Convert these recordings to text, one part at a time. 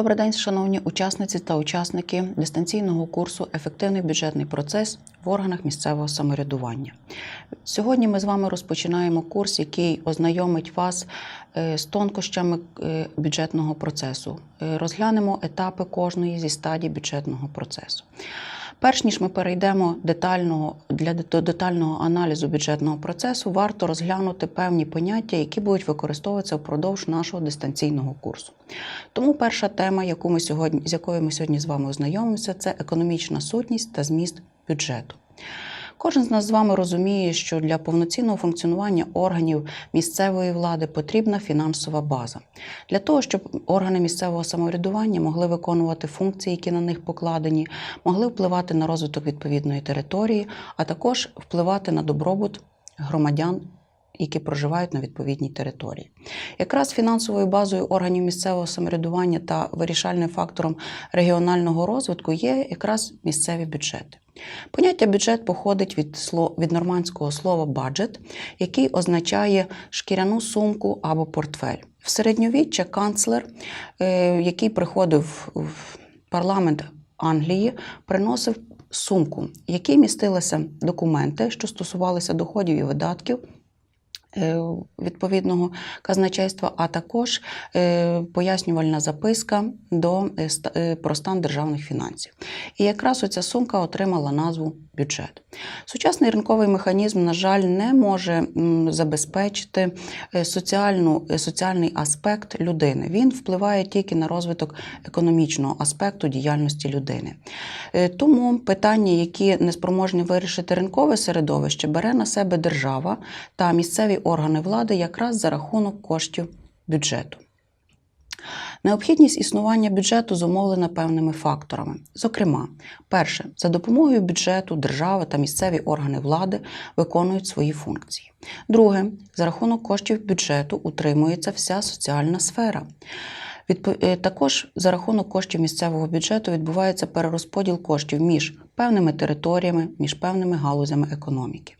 Добрий день, шановні учасниці та учасники дистанційного курсу Ефективний бюджетний процес в органах місцевого самоврядування. Сьогодні ми з вами розпочинаємо курс, який ознайомить вас е, з тонкощами е, бюджетного процесу. Е, Розглянемо етапи кожної зі стадій бюджетного процесу. Перш ніж ми перейдемо детально для детального аналізу бюджетного процесу, варто розглянути певні поняття, які будуть використовуватися впродовж нашого дистанційного курсу. Тому перша тема, яку ми сьогодні, з якою ми сьогодні з вами ознайомимося, це економічна сутність та зміст бюджету. Кожен з нас з вами розуміє, що для повноцінного функціонування органів місцевої влади потрібна фінансова база. Для того, щоб органи місцевого самоврядування могли виконувати функції, які на них покладені, могли впливати на розвиток відповідної території, а також впливати на добробут громадян. Які проживають на відповідній території, якраз фінансовою базою органів місцевого самоврядування та вирішальним фактором регіонального розвитку є якраз місцеві бюджети. Поняття бюджет походить від слов, від нормандського слова баджет, який означає шкіряну сумку або портфель. В середньовіччя канцлер, е, який приходив в парламент Англії, приносив сумку, в якій містилися документи, що стосувалися доходів і видатків. Е, Відповідного казначейства, а також е, пояснювальна записка до е, про стан державних фінансів. І якраз оця сумка отримала назву бюджет. Сучасний ринковий механізм, на жаль, не може забезпечити е, соціальну, е, соціальний аспект людини. Він впливає тільки на розвиток економічного аспекту діяльності людини. Е, Тому питання, які не спроможні вирішити ринкове середовище, бере на себе держава та місцеві органи влади якраз за рахунок коштів бюджету. Необхідність існування бюджету зумовлена певними факторами. Зокрема, перше, за допомогою бюджету держава та місцеві органи влади виконують свої функції. Друге, за рахунок коштів бюджету утримується вся соціальна сфера. Е, Також за рахунок коштів місцевого бюджету відбувається перерозподіл коштів між певними територіями, між певними галузями економіки.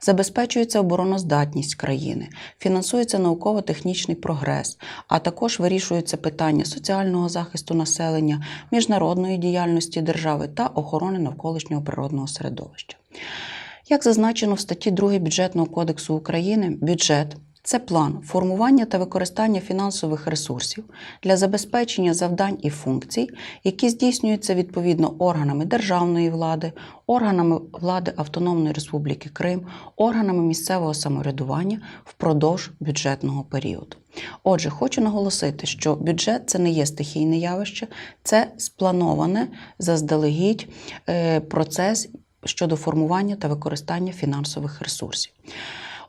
Забезпечується обороноздатність країни, фінансується науково-технічний прогрес, а також вирішуються питання соціального захисту населення, міжнародної діяльності держави та охорони навколишнього природного середовища. Як зазначено в статті 2 Бюджетного кодексу України, бюджет це план формування та використання фінансових ресурсів для забезпечення завдань і функцій, які здійснюються відповідно органами державної влади, органами влади Автономної Республіки Крим, органами місцевого самоврядування впродовж бюджетного періоду. Отже, хочу наголосити, що бюджет це не є стихійне явище, це сплановане заздалегідь е, процес щодо формування та використання фінансових ресурсів.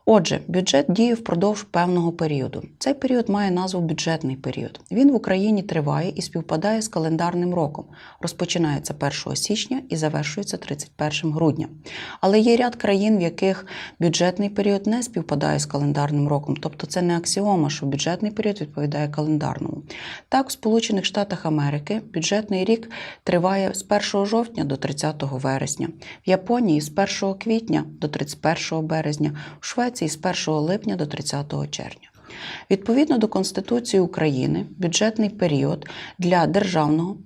Отже, бюджет діє впродовж певного періоду. Цей період має назву бюджетний період. Він в Україні триває і співпадає з календарним роком. Розпочинається 1 січня і завершується 31 грудня. Але є ряд країн, в яких бюджетний період не співпадає з календарним роком, тобто це не аксіома, що бюджетний період відповідає календарному. Так, в Сполучених Штатах Америки бюджетний рік триває з 1 жовтня до 30 вересня, в Японії з 1 квітня до 31 березня, в Швеції з 1 липня до 30 червня. Відповідно до Конституції України, бюджетний період для державного